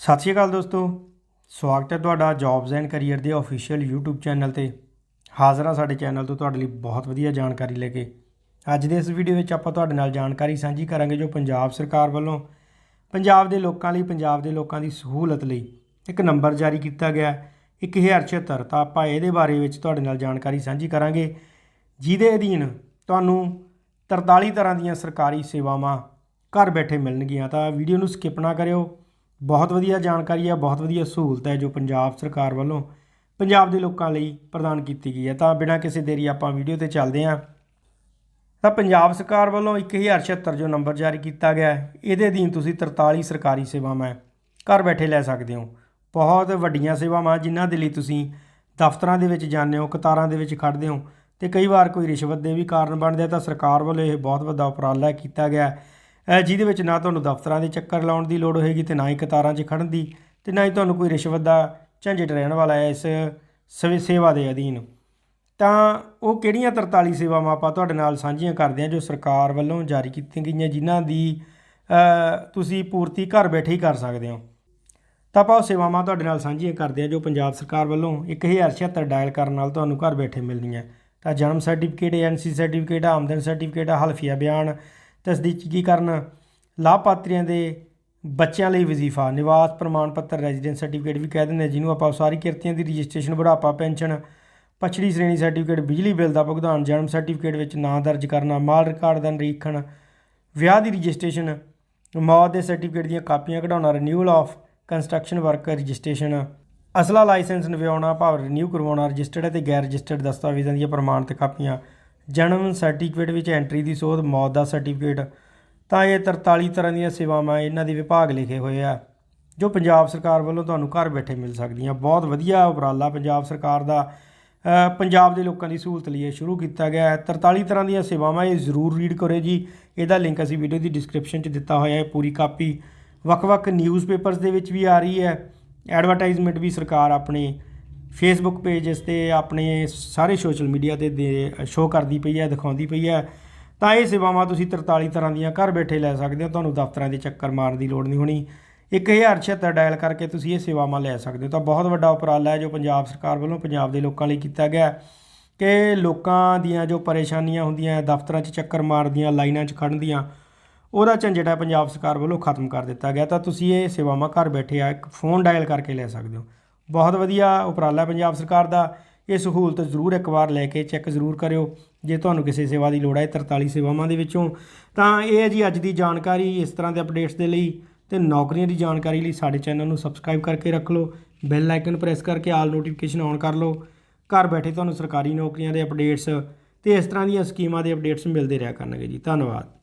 ਸਤਿ ਸ਼੍ਰੀ ਅਕਾਲ ਦੋਸਤੋ ਸਵਾਗਤ ਹੈ ਤੁਹਾਡਾ ਜੌਬਸ ਐਂਡ ਕੈਰੀਅਰ ਦੇ ਅਫੀਸ਼ੀਅਲ YouTube ਚੈਨਲ ਤੇ। ਹਾਜ਼ਰ ਹਾਂ ਸਾਡੇ ਚੈਨਲ ਤੋਂ ਤੁਹਾਡੇ ਲਈ ਬਹੁਤ ਵਧੀਆ ਜਾਣਕਾਰੀ ਲੈ ਕੇ। ਅੱਜ ਦੇ ਇਸ ਵੀਡੀਓ ਵਿੱਚ ਆਪਾਂ ਤੁਹਾਡੇ ਨਾਲ ਜਾਣਕਾਰੀ ਸਾਂਝੀ ਕਰਾਂਗੇ ਜੋ ਪੰਜਾਬ ਸਰਕਾਰ ਵੱਲੋਂ ਪੰਜਾਬ ਦੇ ਲੋਕਾਂ ਲਈ ਪੰਜਾਬ ਦੇ ਲੋਕਾਂ ਦੀ ਸਹੂਲਤ ਲਈ ਇੱਕ ਨੰਬਰ ਜਾਰੀ ਕੀਤਾ ਗਿਆ ਹੈ, 1076 ਤਾਂ ਆਪਾਂ ਇਹਦੇ ਬਾਰੇ ਵਿੱਚ ਤੁਹਾਡੇ ਨਾਲ ਜਾਣਕਾਰੀ ਸਾਂਝੀ ਕਰਾਂਗੇ ਜਿਹਦੇ ਅਧੀਨ ਤੁਹਾਨੂੰ 43 ਤਰ੍ਹਾਂ ਦੀਆਂ ਸਰਕਾਰੀ ਸੇਵਾਵਾਂ ਘਰ ਬੈਠੇ ਮਿਲਣਗੀਆਂ। ਤਾਂ ਵੀਡੀਓ ਨੂੰ ਸਕਿਪ ਨਾ ਕਰਿਓ। ਬਹੁਤ ਵਧੀਆ ਜਾਣਕਾਰੀ ਹੈ ਬਹੁਤ ਵਧੀਆ ਸਹੂਲਤ ਹੈ ਜੋ ਪੰਜਾਬ ਸਰਕਾਰ ਵੱਲੋਂ ਪੰਜਾਬ ਦੇ ਲੋਕਾਂ ਲਈ ਪ੍ਰਦਾਨ ਕੀਤੀ ਗਈ ਹੈ। ਤਾਂ ਬਿਨਾਂ ਕਿਸੇ ਦੇਰੀ ਆਪਾਂ ਵੀਡੀਓ ਤੇ ਚੱਲਦੇ ਹਾਂ। ਤਾਂ ਪੰਜਾਬ ਸਰਕਾਰ ਵੱਲੋਂ 1076 ਜੋ ਨੰਬਰ ਜਾਰੀ ਕੀਤਾ ਗਿਆ ਹੈ, ਇਹਦੇ ਅਧੀਨ ਤੁਸੀਂ 43 ਸਰਕਾਰੀ ਸੇਵਾਵਾਂ ਘਰ ਬੈਠੇ ਲੈ ਸਕਦੇ ਹੋ। ਬਹੁਤ ਵੱਡੀਆਂ ਸੇਵਾਵਾਂ ਜਿਨ੍ਹਾਂ ਦੇ ਲਈ ਤੁਸੀਂ ਦਫ਼ਤਰਾਂ ਦੇ ਵਿੱਚ ਜਾਂਦੇ ਹੋ, ਕਤਾਰਾਂ ਦੇ ਵਿੱਚ ਖੜ੍ਹਦੇ ਹੋ ਤੇ ਕਈ ਵਾਰ ਕੋਈ ਰਿਸ਼ਵਤ ਦੇ ਵੀ ਕਾਰਨ ਬਣਦੇ ਆ, ਤਾਂ ਸਰਕਾਰ ਵੱਲੋਂ ਇਹ ਬਹੁਤ ਵੱਡਾ ਉਪਰਾਲਾ ਕੀਤਾ ਗਿਆ ਹੈ। ਜਿਹਦੇ ਵਿੱਚ ਨਾ ਤੁਹਾਨੂੰ ਦਫ਼ਤਰਾਂ ਦੇ ਚੱਕਰ ਲਾਉਣ ਦੀ ਲੋੜ ਹੋਏਗੀ ਤੇ ਨਾ ਹੀ ਕਤਾਰਾਂ 'ਚ ਖੜਨ ਦੀ ਤੇ ਨਾ ਹੀ ਤੁਹਾਨੂੰ ਕੋਈ ਰਿਸ਼ਵਤ ਦਾ ਝੰਜਟ ਰਹਿਣ ਵਾਲਾ ਹੈ ਇਸ ਸਵੀ, ਸੇਵਾ ਦੇ ਅਧੀਨ। ਤਾਂ ਉਹ ਕਿਹੜੀਆਂ 43 ਸੇਵਾਵਾਂ ਆਪਾਂ ਤੁਹਾਡੇ ਨਾਲ ਸਾਂਝੀਆਂ ਕਰਦੇ ਹਾਂ ਜੋ ਸਰਕਾਰ ਵੱਲੋਂ ਜਾਰੀ ਕੀਤੀਆਂ ਗਈਆਂ, ਜਿਨ੍ਹਾਂ ਦੀ ਤੁਸੀਂ ਪੂਰਤੀ ਘਰ ਬੈਠੇ ਹੀ ਕਰ ਸਕਦੇ ਹੋ। ਤਾਂ ਆਪਾਂ ਉਹ ਸੇਵਾਵਾਂ ਤੁਹਾਡੇ ਨਾਲ ਸਾਂਝੀਆਂ ਕਰਦੇ ਹਾਂ ਜੋ ਪੰਜਾਬ ਸਰਕਾਰ ਵੱਲੋਂ 1076 ਡਾਇਲ ਕਰਨ ਨਾਲ ਤੁਹਾਨੂੰ ਘਰ ਬੈਠੇ ਮਿਲਣੀਆਂ। ਤਾਂ ਜਨਮ ਸਰਟੀਫਿਕੇਟ ਐਨਸੀ ਸਰਟੀਫਿਕੇਟ ਆਮਦਨ ਸਰਟੀਫਿਕੇਟ ਹਲਫੀਆ ਬਿਆਨ ਤਸਦੀਕੀਕਰਨ ਲਾਭਪਾਤਰੀਆਂ ਦੇ ਬੱਚਿਆਂ ਲਈ ਵਜ਼ੀਫਾ ਨਿਵਾਸ ਪ੍ਰਮਾਣ ਪੱਤਰ ਰੈਜ਼ੀਡੈਂਸ ਸਰਟੀਫਿਕੇਟ ਵੀ ਕਹਿ ਦਿੰਦੇ ਹਾਂ, ਜਿਹਨੂੰ ਆਪਾਂ ਸਾਰੀ ਕਿਰਤੀਆਂ ਦੀ ਰਜਿਸਟ੍ਰੇਸ਼ਨ ਬੁਢਾਪਾ ਪੈਨਸ਼ਨ ਪਛੜੀ ਸ਼੍ਰੇਣੀ ਸਰਟੀਫਿਕੇਟ ਬਿਜਲੀ ਬਿੱਲ ਦਾ ਭੁਗਤਾਨ ਜਨਮ ਸਰਟੀਫਿਕੇਟ ਵਿੱਚ ਨਾਂ ਦਰਜ ਕਰਨਾ ਮਾਲ ਰਿਕਾਰਡ ਦਾ ਨਿਰੀਖਣ ਵਿਆਹ ਦੀ ਰਜਿਸਟ੍ਰੇਸ਼ਨ ਮੌਤ ਦੇ ਸਰਟੀਫਿਕੇਟ ਦੀਆਂ ਕਾਪੀਆਂ ਕਢਾਉਣਾ renewal of construction work registration ਅਸਲਾ licence ਨਵਿਆਉਣਾ ਭਾਵ ਰਿਨਿਊ ਕਰਵਾਉਣਾ ਰਜਿਸਟਰਡ ਅਤੇ ਗੈਰ ਰਜਿਸਟਰਡ ਦਸਤਾਵੇਜ਼ਾਂ ਦੀਆਂ ਪ੍ਰਮਾਣਿਤ ਕਾਪੀਆਂ। ਜਨਮ ਸਰਟੀਫਿਕੇਟ ਵਿੱਚ ਐਂਟਰੀ ਦੀ ਸੋਧ, ਮੌਤ ਦਾ ਸਰਟੀਫਿਕੇਟ। ਤਾਂ ਇਹ 43 ਤਰ੍ਹਾਂ ਦੀਆਂ ਸੇਵਾਵਾਂ ਇਹਨਾਂ ਦੇ ਵਿਭਾਗ ਲਿਖੇ ਹੋਏ ਆ, ਜੋ ਪੰਜਾਬ ਸਰਕਾਰ ਵੱਲੋਂ ਤੁਹਾਨੂੰ ਘਰ ਬੈਠੇ ਮਿਲ ਸਕਦੀਆਂ। ਬਹੁਤ ਵਧੀਆ ਉਪਰਾਲਾ ਪੰਜਾਬ ਸਰਕਾਰ ਦਾ। ਪੰਜਾਬ ਦੇ ਲੋਕਾਂ ਦੀ ਸਹੂਲਤ ਲਈ ਇਹ ਸ਼ੁਰੂ ਕੀਤਾ ਗਿਆ ਹੈ। 43 ਤਰ੍ਹਾਂ ਦੀਆਂ ਸੇਵਾਵਾਂ ਇਹ ਜ਼ਰੂਰ ਰੀਡ ਕਰੋ ਜੀ। ਇਹਦਾ ਲਿੰਕ ਅਸੀਂ ਵੀਡੀਓ ਦੀ ਡਿਸਕ੍ਰਿਪਸ਼ਨ 'ਚ ਦਿੱਤਾ ਹੋਇਆ ਹੈ, ਪੂਰੀ ਕਾਪੀ ਵੱਖ-ਵੱਖ ਨਿਊਜ਼ਪੇਪਰਸ ਦੇ ਵਿੱਚ ਵੀ ਆ ਰਹੀ ਹੈ। ਐਡਵਰਟਾਈਜ਼ਮੈਂਟ ਵੀ ਸਰਕਾਰ ਆਪਣੇ ਫੇਸਬੁੱਕ ਪੇਜਸ ਤੇ ਆਪਣੇ ਸਾਰੇ ਸੋਸ਼ਲ ਮੀਡੀਆ ਤੇ ਦੇ ਸ਼ੋਅ ਕਰਦੀ ਪਈ ਹੈ, ਦਿਖਾਉਂਦੀ ਪਈ ਹੈ। ਤਾਂ ਇਹ ਸੇਵਾਵਾਂ ਤੁਸੀਂ 43 ਤਰ੍ਹਾਂ ਦੀਆਂ ਘਰ ਬੈਠੇ ਲੈ ਸਕਦੇ ਹੋ। ਤੁਹਾਨੂੰ ਦਫ਼ਤਰਾਂ ਦੇ ਚੱਕਰ ਮਾਰਨ ਦੀ ਲੋੜ ਨਹੀਂ ਹੋਣੀ। 1076 ਡਾਇਲ ਕਰਕੇ ਤੁਸੀਂ ਇਹ ਸੇਵਾਵਾਂ ਲੈ ਸਕਦੇ ਹੋ। ਤਾਂ ਬਹੁਤ ਵੱਡਾ ਉਪਰਾਲਾ ਹੈ ਜੋ ਪੰਜਾਬ ਸਰਕਾਰ ਵੱਲੋਂ ਪੰਜਾਬ ਦੇ ਲੋਕਾਂ ਲਈ ਕੀਤਾ ਗਿਆ ਕਿ ਲੋਕਾਂ ਦੀਆਂ ਜੋ ਪਰੇਸ਼ਾਨੀਆਂ ਹੁੰਦੀਆਂ ਦਫ਼ਤਰਾਂ 'ਚ ਚੱਕਰ ਮਾਰਦੀਆਂ, ਲਾਈਨਾਂ 'ਚ ਖੜ੍ਹਨ ਦੀਆਂ ਉਹਦਾ ਝੰਜਟਾ ਪੰਜਾਬ ਸਰਕਾਰ ਵੱਲੋਂ ਖਤਮ ਕਰ ਦਿੱਤਾ ਗਿਆ। ਤਾਂ ਤੁਸੀਂ ਇਹ ਸੇਵਾਵਾਂ ਘਰ ਬੈਠੇ ਆ ਇੱਕ ਫੋਨ ਡਾਇਲ ਕਰਕੇ ਲੈ ਸਕਦੇ ਹੋ। ਬਹੁਤ ਵਧੀਆ ਉਪਰਾਲਾ ਪੰਜਾਬ ਸਰਕਾਰ ਦਾ। ਇਹ ਸਹੂਲਤ ਜ਼ਰੂਰ ਇੱਕ ਵਾਰ ਲੈ ਕੇ ਚੈੱਕ ਜ਼ਰੂਰ ਕਰਿਓ, ਜੇ ਤੁਹਾਨੂੰ ਕਿਸੇ ਸੇਵਾ ਦੀ ਲੋੜ ਹੈ 43 ਸੇਵਾਵਾਂ ਦੇ ਵਿੱਚੋਂ। ਤਾਂ ਇਹ ਹੈ ਜੀ ਅੱਜ ਦੀ ਜਾਣਕਾਰੀ। ਇਸ ਤਰ੍ਹਾਂ ਦੇ ਅਪਡੇਟਸ ਦੇ ਲਈ ਤੇ ਨੌਕਰੀਆਂ ਦੀ ਜਾਣਕਾਰੀ ਲਈ ਸਾਡੇ ਚੈਨਲ ਨੂੰ ਸਬਸਕ੍ਰਾਈਬ ਕਰਕੇ ਰੱਖ ਲਓ। ਬੈਲ ਆਈਕਨ ਪ੍ਰੈਸ ਕਰਕੇ ਆਲ ਨੋਟੀਫਿਕੇਸ਼ਨ ਔਨ ਕਰ ਲਓ। ਘਰ ਬੈਠੇ ਤੁਹਾਨੂੰ ਸਰਕਾਰੀ ਨੌਕਰੀਆਂ ਦੇ ਅਪਡੇਟਸ ਤੇ ਇਸ ਤਰ੍ਹਾਂ ਦੀਆਂ ਸਕੀਮਾਂ ਦੇ ਅਪਡੇਟਸ ਮਿਲਦੇ ਰਿਹਾ ਕਰਨਗੇ ਜੀ। ਧੰਨਵਾਦ।